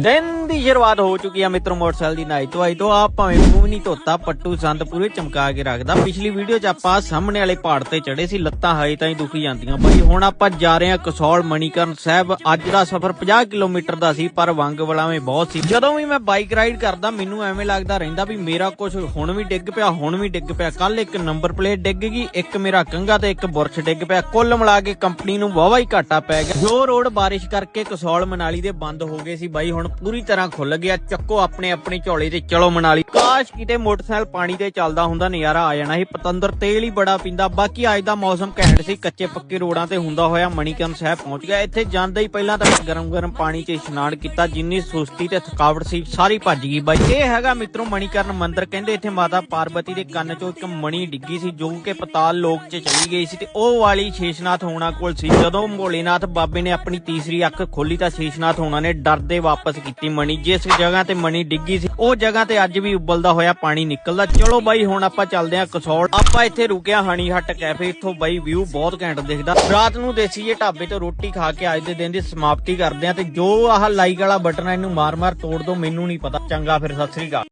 ਦਿਨ ਦੀ ਸ਼ੁਰੂਆਤ ਹੋ ਚੁੱਕੀ ਆ ਮਿੱਤਰੋ, ਮੋਟਰਸਾਈਕਲ ਦੀ ਨਾਈ ਤੋਂ ਆਈ ਤੋਂ। ਆ ਭਾਵੇਂ ਮੂੰਹ ਨਹੀਂ ਧੋਤਾ, ਪੱਟੂ ਸੰਦ ਪੂਰੇ ਚਮਕਾ ਕੇ ਰੱਖਦਾ। ਪਿਛਲੀ ਵੀਡੀਓ 'ਚ ਆਪਾਂ ਸਾਹਮਣੇ ਵਾਲੇ ਪਹਾੜ ਤੇ ਚੜੇ ਸੀ, ਲੱਤਾਂ ਹਾਈ ਤਾਂ ਹੀ ਦੁਖੀ ਜਾਂਦੀਆਂ ਬਾਈ ਹੁਣ ਆਪਾਂ ਜਾ ਰਹੇ ਹਾਂ ਕਸੌਲ ਮਣੀਕਰਨ ਸਾਹਿਬ। ਅੱਜ ਦਾ ਸਫ਼ਰ 50 ਕਿਲੋਮੀਟਰ ਦਾ ਸੀ, ਪਰ ਵੰਗ ਵਲਾਵੇਂ ਬਹੁਤ ਸੀ। ਜਦੋਂ ਵੀ ਮੈਂ ਬਾਈਕ ਰਾਈਡ ਕਰਦਾ, ਮੈਨੂੰ ਐਵੇਂ ਲੱਗਦਾ ਰਹਿੰਦਾ ਵੀ ਮੇਰਾ ਕੁਝ ਹੁਣ ਵੀ ਡਿੱਗ ਪਿਆ, ਹੁਣ ਵੀ ਡਿੱਗ ਪਿਆ। ਕੱਲ ਇੱਕ ਨੰਬਰ ਪਲੇਟ ਡਿੱਗ ਗਈ, ਇੱਕ ਮੇਰਾ ਕੰਗਾ ਤੇ ਇੱਕ ਬੁਰਸ਼ ਡਿੱਗ ਪਿਆ। ਕੁੱਲ ਮਿਲਾ ਕੇ ਕੰਪਨੀ ਨੂੰ ਵਾਵਾ ਹੀ ਘਾਟਾ ਪੈ ਗਿਆ। ਜੋ ਰੋਡ ਬਾਰਿਸ਼ ਕਰਕੇ ਕਸੌਲ ਮਨਾਲੀ ਦੇ ਬੰਦ ਹੋ ਗਏ ਸੀ ਬਾਈ, ਹੁਣ ਪੂਰੀ ਤਰ੍ਹਾਂ ਖੁੱਲ ਗਿਆ। ਚੱਕੋ ਆਪਣੇ ਆਪਣੇ ਝੋਲੇ ਤੇ, ਚਲੋ ਮਨਾਲੀ। ਕਾਸ਼ ਕਿਤੇ ਮੋਟਰਸਾਈਕਲ ਪਾਣੀ ਤੇ ਚੱਲਦਾ ਹੁੰਦਾ, ਨਜ਼ਾਰਾ ਆ ਜਾਣਾ ਸੀ। ਪਤੰਦਰ ਤੇਲ ਹੀ ਬੜਾ ਪੀਂਦਾ। ਬਾਕੀ ਅੱਜ ਦਾ ਮੌਸਮ ਘੈਂਟ ਸੀ। ਕੱਚੇ ਪੱਕੇ ਰੋਡਾਂ ਤੇ ਹੁੰਦਾ ਹੋਇਆ ਮਣੀਕਰਨ ਸਾਹਿਬ ਪਹੁੰਚ ਗਿਆ। ਇੱਥੇ ਜਾਂਦੇ ਹੀ ਪਹਿਲਾਂ ਤਾਂ ਗਰਮ ਗਰਮ ਪਾਣੀ 'ਚ ਇਸ਼ਨਾਨ ਕੀਤਾ। ਜਿੰਨੀ ਸੁਸਤੀ ਤੇ ਥਕਾਵਟ ਸੀ, ਸਾਰੀ ਭੱਜ ਗਈ। ਬਾਈ, ਇਹ ਹੈਗਾ ਮਿੱਤਰੋ ਮਣੀਕਰਨ ਮੰਦਿਰ। ਕਹਿੰਦੇ ਇੱਥੇ ਮਾਤਾ ਪਾਰਬਤੀ ਦੇ ਕੰਨ 'ਚੋਂ ਇੱਕ ਮਣੀ ਡਿੱਗੀ ਸੀ, ਜੋ ਕਿ ਪਤਾਲ ਲੋਕ 'ਚ ਚਲੀ ਗਈ ਸੀ। ਤੇ ਉਹ ਵਾਲੀ ਸ਼ੇਸ਼ਨਾਥ ਹੋਣਾ ਕੋਲ ਸੀ। ਜਦੋਂ ਭੋਲੇਨਾਥ ਬਾਬੇ ਨੇ ਆਪਣੀ ਤੀਸਰੀ ਅੱਖ ਖੋਲੀ ਤਾਂ ਸ਼ੇਸ਼ਨਾਥ ਹੋਣਾ ਨੇ ਡਰਦੇ ਵਾਪਸ ਕੀਤੀ ਮਣੀ। ਜਿਸ ਜਗ੍ਹਾ ਤੇ ਮਣੀ ਡਿੱਗੀ ਸੀ, ਉਹ ਜਗ੍ਹਾ ਤੇ ਅੱਜ ਵੀ ਉਬਲਦਾ ਹੋਇਆ ਪਾਣੀ ਨਿਕਲਦਾ। ਚਲੋ ਬਾਈ, ਹੁਣ ਆਪਾਂ ਚੱਲਦੇ ਆਂ ਕਸੌਲ। ਆਪਾਂ ਇੱਥੇ ਰੁਕਿਆ ਹਣੀ ਹੱਟ ਕੈਫੇ। ਇੱਥੋਂ ਬਾਈ ਵਿਊ ਬਹੁਤ ਘੈਂਟ ਦਿਖਦਾ। ਰਾਤ ਨੂੰ ਦੇਸੀ ਜੇ ਢਾਬੇ ਤੋਂ ਰੋਟੀ ਖਾ ਕੇ ਅੱਜ ਦੇ ਦਿਨ ਦੀ ਸਮਾਪਤੀ ਕਰਦੇ ਆਂ ਤੇ ਜੋ ਆਹ ਲਾਈਕ ਵਾਲਾ ਬਟਨ ਆ, ਇਹਨੂੰ ਮਾਰ-ਮਾਰ ਤੋੜ ਦੋ, ਮੈਨੂੰ ਨਹੀਂ ਪਤਾ। ਚੰਗਾ ਫਿਰ, ਸਤਿ ਸ੍ਰੀ ਅਕਾਲ।